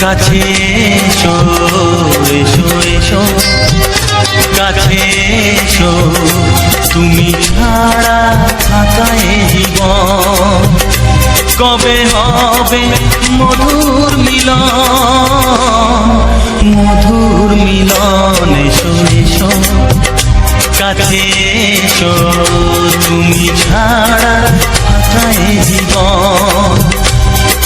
কাছে এসো এসো এসো, কাছে এসো, তুমি ছাড়া থাকায় জীবন। কবে হবে মধুর মিলন? মধুর মিলন, এসো এসো, কাছে এসো, তুমি ছাড়া থাকায় জীবন।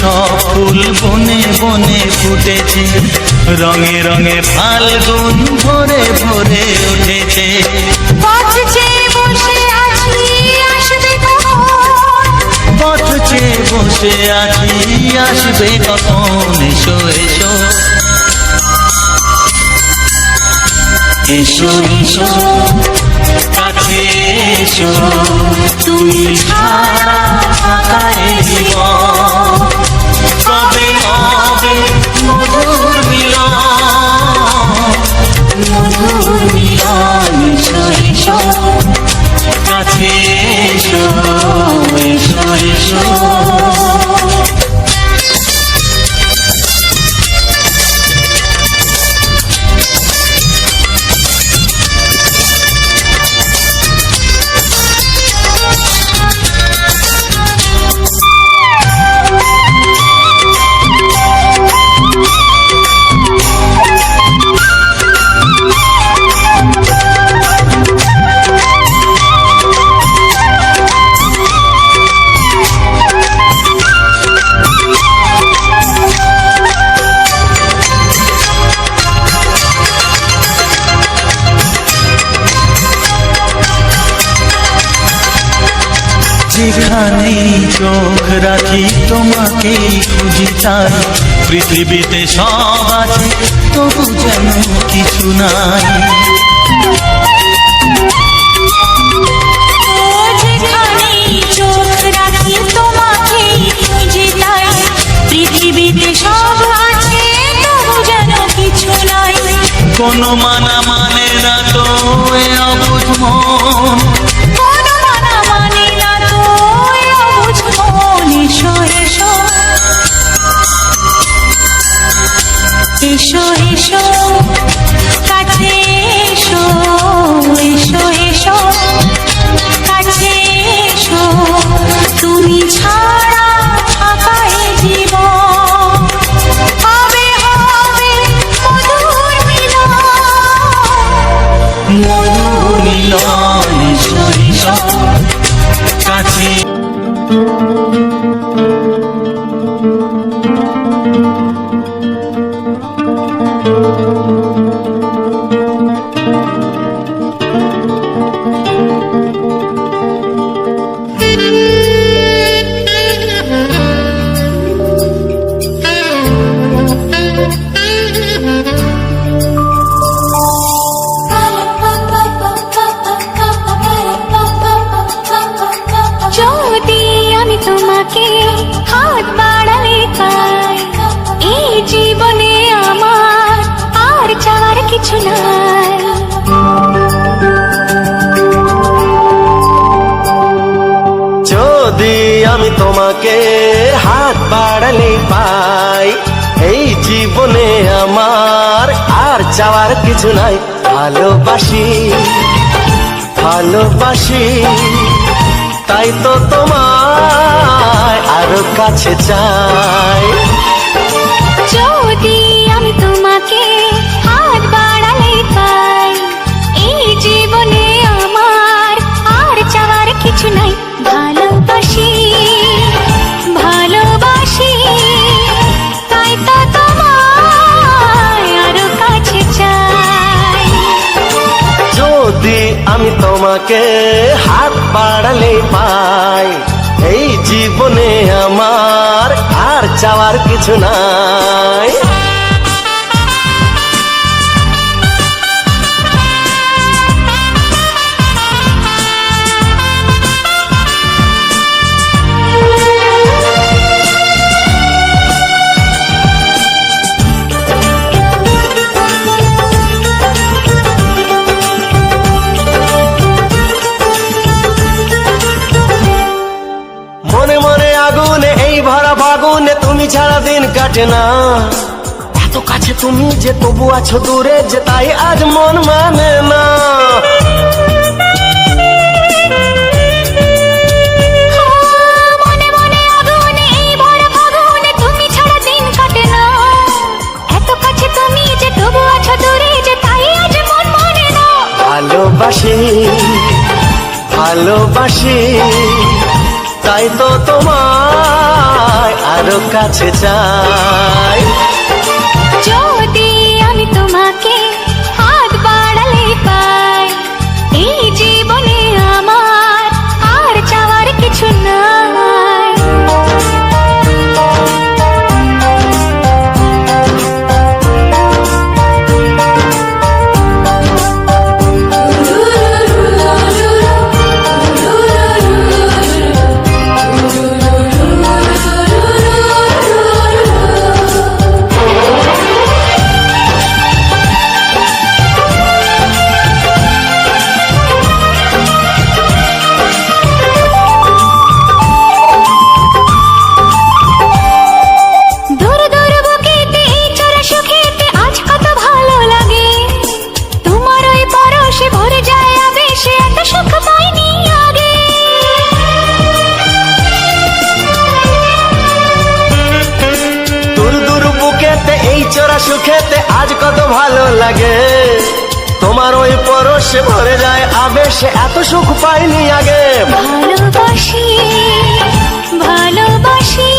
সব ফুল বনে বনে ফুটেছে রঙে রঙে ফাল্গুন ভরে ভরে উঠেছে। পথ চেয়ে বসে আছি আসবে কখন? এসো এসো। এসো এসো। এসো তুমি ছাড়া থাকায় জীবন। কবে কাছে এসো এসো এসো। যেখানেই চোখ রাখি তোমাকেই খুঁজি তাই পৃথিবীতে সব আছে তবু যেন কিছু নাই। কোনো মানা মানে না তো অবুঝ মানা। এসো এসো কাছে এসো এসো চাওয়ার কিছু নাই ভালোবাসি ভালোবাসি। তাই তো তোমায় আরও কাছে চাই। তোমাকে হাত বাড়ালে পাই। এই জীবনে আমার আর চাওয়ার কিছু নাই। তুমি ছাড়া দিন কাটে না। এত কাছে তুমি যে তবু আছো দূরে যে তাই আজ মন না। তুমি ছাড়া দিন কাটে না। এত কাছে তুমি যে তবু আছো দূরে যে তাই আজ মন মানে না। ভালোবাসি ভালোবাসি। তাই তো তোমায় আরও কাছে চাই। যদি পাইনি আগে। ভালোবাসি ভালোবাসি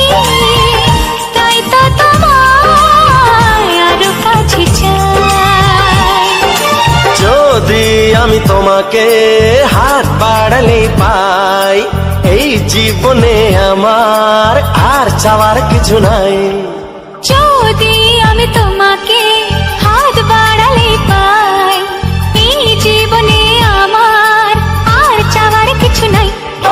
তাই তো তোমায় আরও কাছে যদি আমি তোমাকে হাত বাড়ালে পাই এই জীবনে আমার আর চাওয়ার কিছু নাই। যদি আমি তোমাকে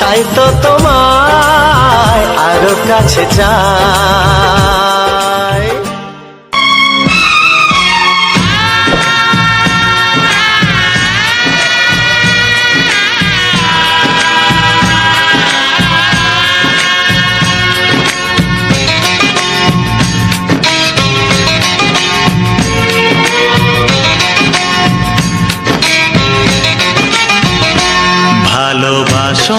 তাই তো তোমায় আরও কাছে চাই। ভালোবাসো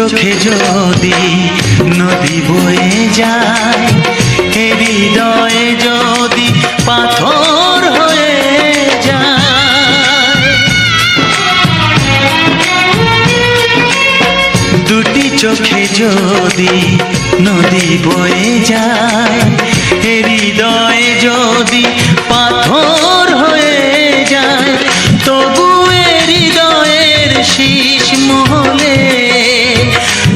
চোখে যদি নদী বয়ে যায় এ হৃদয়ে যদি পাথর হয়ে যায়। দুটি চোখে যদি নদী বয়ে যায় এ হৃদয়ে যদি পাথর হয়ে যায়, তবু এ হৃদয়ের শীষ মহলে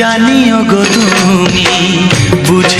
জানিও গো তুমি বুঝেছ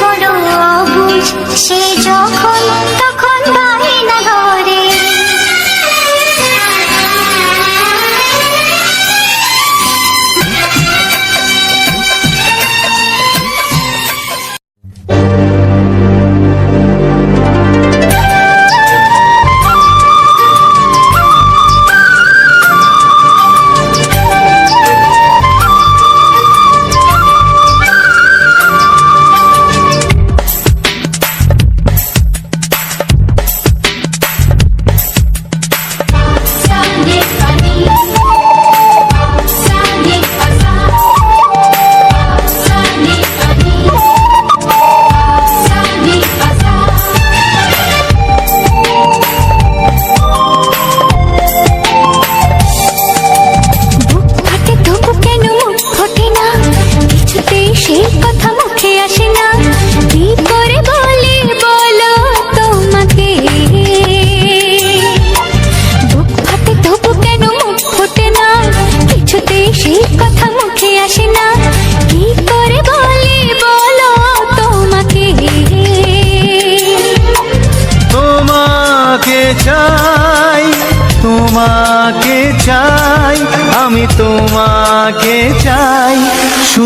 বড় অবুঝ সে যখন তখন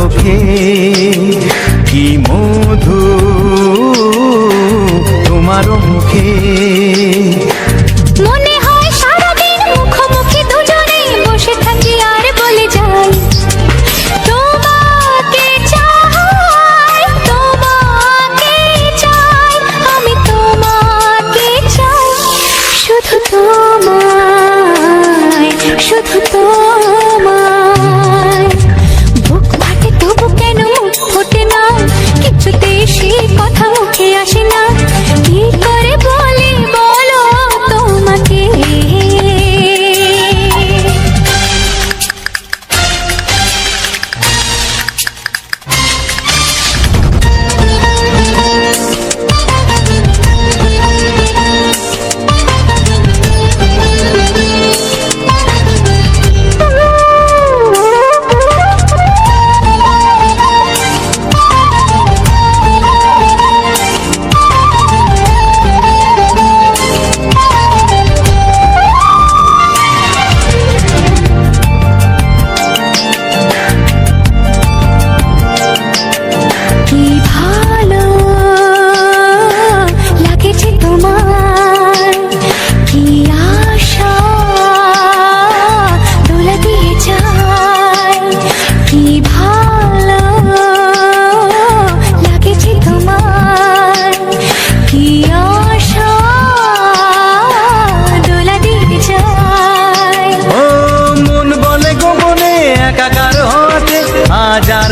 চোখে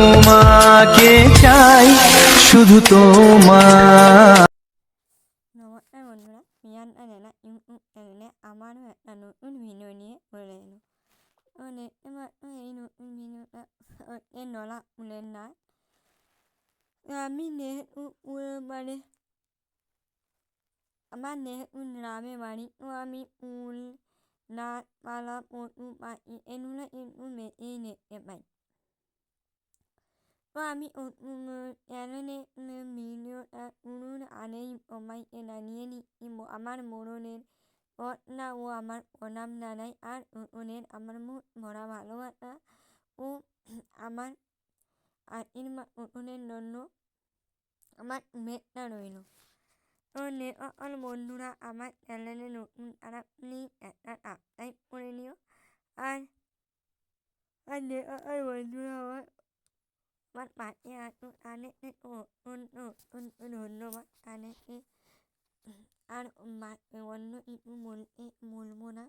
তোমাকে চাই, শুধু তোমার। নমস্কার একটা মানে আমি যেহেতু উল- মানে আমার যেহেতু গ্রামে বাড়ি, তো আমি উল নাচ পালা পশু পাখি এগুলো কিন্তু বেশিই আমি আগেই সবাইকে জানিয়ে নিচ্ছি ব- আমার মরণের ঘটনা ও আমার প্রণাম জানাই আর ওদের আমার মুখ ভরা ভালোবাসা ও আমার আশীর্বাদ ওদের জন্য আমার শুভেচ্ছা রইল তো সকল বন্ধুরা আমার চ্যানেলে নতুন তারা প্লিজ একটা সাবস্ক্রাইব করে নিও আর আর যে সকল বন্ধুরা আমার আমার পাশে আছো তাদেরকে অত্যন্ত অত্যন্ত ধন্যবাদ তাদেরকে আর মা- অন্য কিছু বলতে বলব না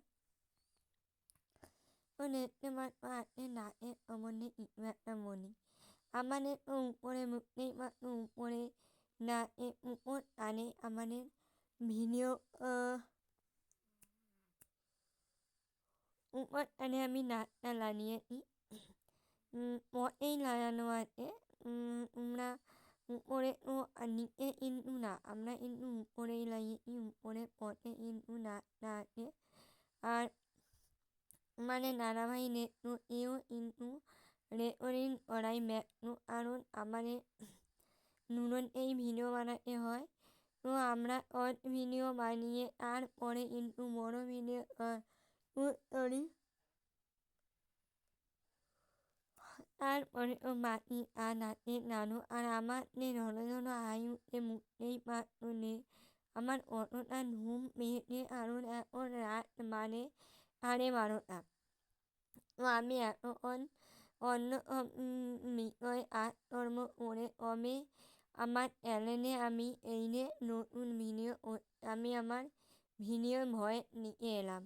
তো দেখতে পাচ্ছ আছে নাচের সম্বন্ধে কিছু একটা বলি আমাদের উপরে মুখতেই পাচ্ছ উপরে নাচের উপর টানে আমাদের ভিডিও উপর টানে আমি নাচটা লাগিয়েছি পরেই লাগানো আছে তোমরা উপরে ও আর নিচে কিন্তু না আমরা কিন্তু উপরেই লাগিয়েছি উপরে পথে কিন্তু নাচটা আছে আর মানে দাদাভাই নেটু এও কিন্তু রেকর্ডিং করাই ব্যস্ত কারণ আমাদের নুরন এই ভিডিও বানাতে হয় তো আমরা শর্ট ভিডিও বানিয়ে তারপরে কিন্তু বড় ভিডিও করি তারপরে ও বাকি আর নাচে নানু আর আমার আমাদের হলদন আয়ুতে মুখতেই পারতো নেই আমার অতটা ঘুম পেয়েছে কারণ এখন রাত মানে সাড়ে বারোটা তো আমি এতক্ষণ অন্য মিয় আর কর্ম ওরে অমে আমার চ্যানেলে আমি, এই নিয়ে নতুন ভিডিও আমি, আমার ভিডিও ভয়ে নিয়ে এলাম।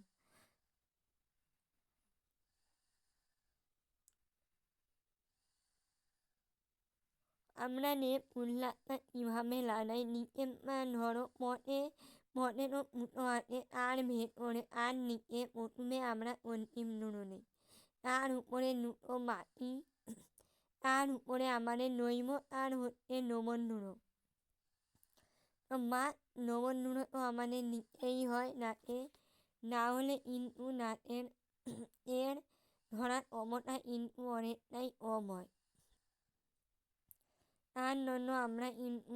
আমরা নে উল্লা ইভাবে লড়াই নিকে মা ধরো মনে মনে তো মুটো আছে আর আর নিকে প্রথমে আমরা অন্তিম নুনুনে তার উপরে নুটো মাটি তার উপরে আমাদের নৈম আর হচ্ছে নমন নুন তো মা নমন নুনো তো আমাদের নিতেই হয় নাকে না হলে ইনু নাকের এর ধরার অমটা ইনু অনেকটাই অম হয় তার জন্য আমরা কিন্তু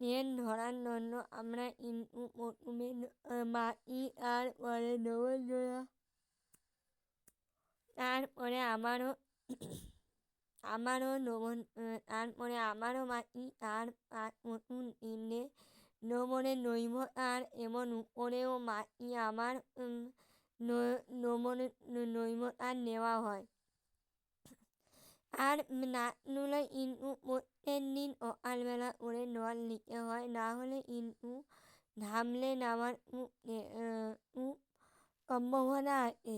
ট্রেন ধরার জন্য আমরা কিন্তু প্রথমে মাটি আর পরে নমন নুড়ো তারপরে আমারও আমারও নমন তারপরে আমারও মাটি তার নতুন তিনটে নমনে নৈম আর এমন উপরেও মাটি আমার নমনে নৈম আর নেওয়া হয়। আর নাচগুলো কিন্তু প্রত্যেক দিন সকালবেলা করে নল নিতে হয়। না হলে কিন্তু ঘামলে নামার সম্ভাবনা আছে।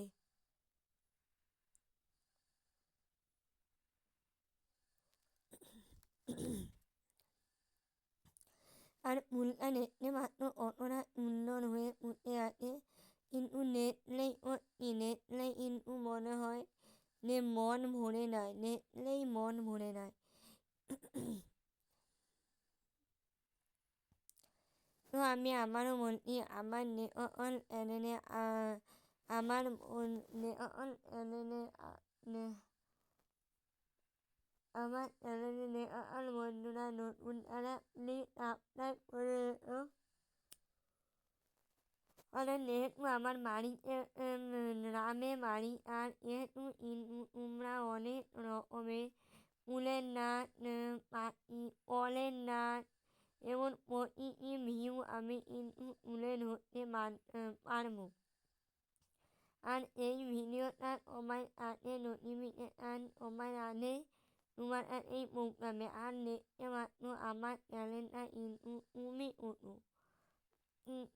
আর দেখতে মাত্র অতটা সুন্দর হয়ে ফুটে আছে। কিন্তু নেটলেই ও নেটলেই কিন্তু মনে হয় যে মন ভরে নাই, নেটলেই মন ভরে নাই। তো আমি আমারও বলছি আমার নেটল চ্যানেলে আমার নেটল চ্যানেলে আমার চ্যানেলে নেটল বন্ধুরা নতুন তারা প্লিজ সাবস্ক্রাইব করে আর যেহেতু আমার বাড়িতে গ্রামে বাড়ি আর যেহেতু তোমরা অনেক রকমের নাচ পাখি ফলের নাচ এবং প্রতিটি ভিউ আমি কিন্তু তুলে ধরতে পারব আর এই ভিডিওটা সবাই আগে নোটিফিকেশান সবাই আগে তোমার আর এই প্রোগ্রামে আর দেখতে মাত্র আমার চ্যানেলটা কিন্তু তুমি উঠো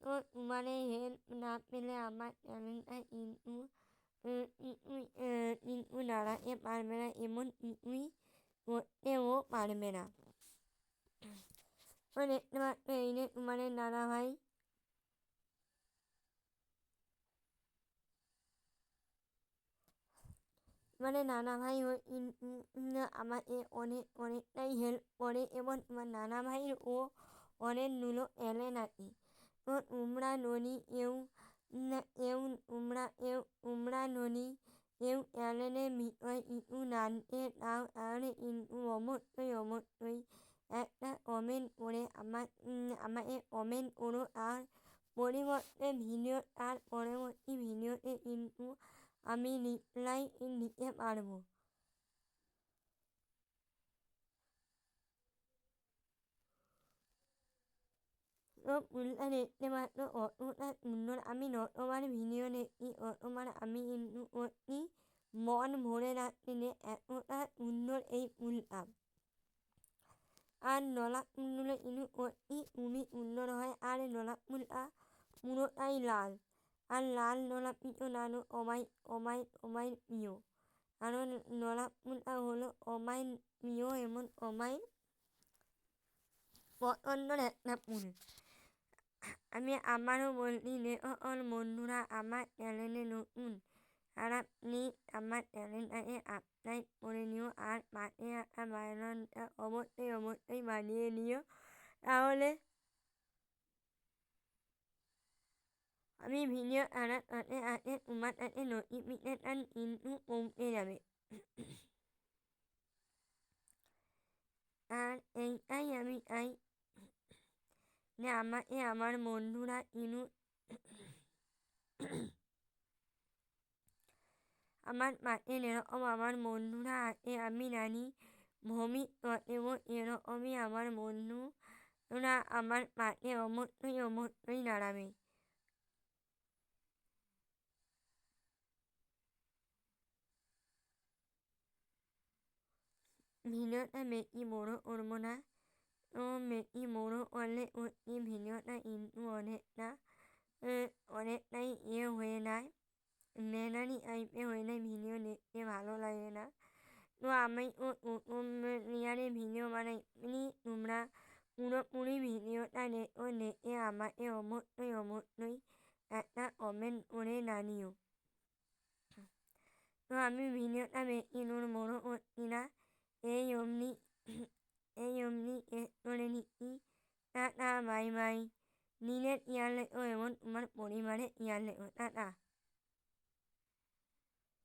তো তোমার এই হেল্প না পেলে আমার চ্যানেলটা কিন্তু কিন্তু দাঁড়াতে পারবে না এমন কিছুই পারবে না তো দেখতে পাচ্ছ এই যে তোমার দাদা ভাই মানে নানা ভাই আমাকে অনেক অনেকটাই হেল্প করে এবং আমার নানা ভাইয়ের ও অনেকগুলো চ্যানেল আছে তো তোমরা ননি এও এও তোমরা এও তোমরা ননি এও চ্যানেলের বিষয়ে কিছু জানতে নাও তাহলে কিন্তু অবশ্যই অবশ্যই একটা কমেন্ট করে আমার আমাকে কমেন্ট করো আর পরিবর্তে ভিডিও আর পরবর্তী ভিডিওতে কিন্তু আমি রিপ্লাই দিতে পারব অতটা সুন্দর আমি যতবার ভিডিও দেখি ততবার আমি কিন্তু সত্যি মন ভরে যে এতটা সুন্দর এই ফুলটা আর নলা ফুলগুলো কিন্তু সত্যি খুবই সুন্দর হয় আর নলা ফুলটা পুরোটাই লাল আর লাল নলা পিঠো নানো অমাই অমাই অমাই প্রিয় কারণ নলা ফুলটা হলো অমাই প্রিয় এমন অমাই পছন্দের একটা ফুল আমি আমারও বলছি সকল বন্ধুরা আমার চ্যানেলে নতুন। তারা প্লিজ আমার চ্যানেলটাকে সাবস্ক্রাইব করে নিও আর পাশে একটা বানানটা অবশ্যই অবশ্যই বানিয়ে নিও। তাহলে আমি ভিডিও ছাড়ার সাথে সাথে তোমার কাছে নোটিফিকেশান কিন্তু পৌঁছে যাবে। আর এইটাই আমি চাই মানে আমার আমার বন্ধুরা ইনু আমার মায়ের এরকম আমার বন্ধুরা আছে আমি নানি, ভূমি এবং এরকমই আমার বন্ধুরা আমার মাঠে অমরই অমরই দাঁড়াবে ভিডিওটা বেশি বড় করব মেক ই মোরো অনেক ওই ভিডিওটা কিন্তু অনেকটা অনেকটাই ইয়ে হয়ে যায় নেনানি টাইপে হয়ে যায় ভিডিও দেখতে ভালো লাগে না তো আমি নিয়ারে ভিডিও বানাই প্লিজ তোমরা পুরোপুরি ভিডিওটা দেখো দেখে আমাকে অবশ্যই অবশ্যই একটা কমেন্ট করে জানিও তো আমি ভিডিওটা বেশি দূর বড়ো করছি না এই অমনি এই অমনি শেষ করে নিচ্ছি টাটা বাই বাই নিজের খেয়াল রেখো এবং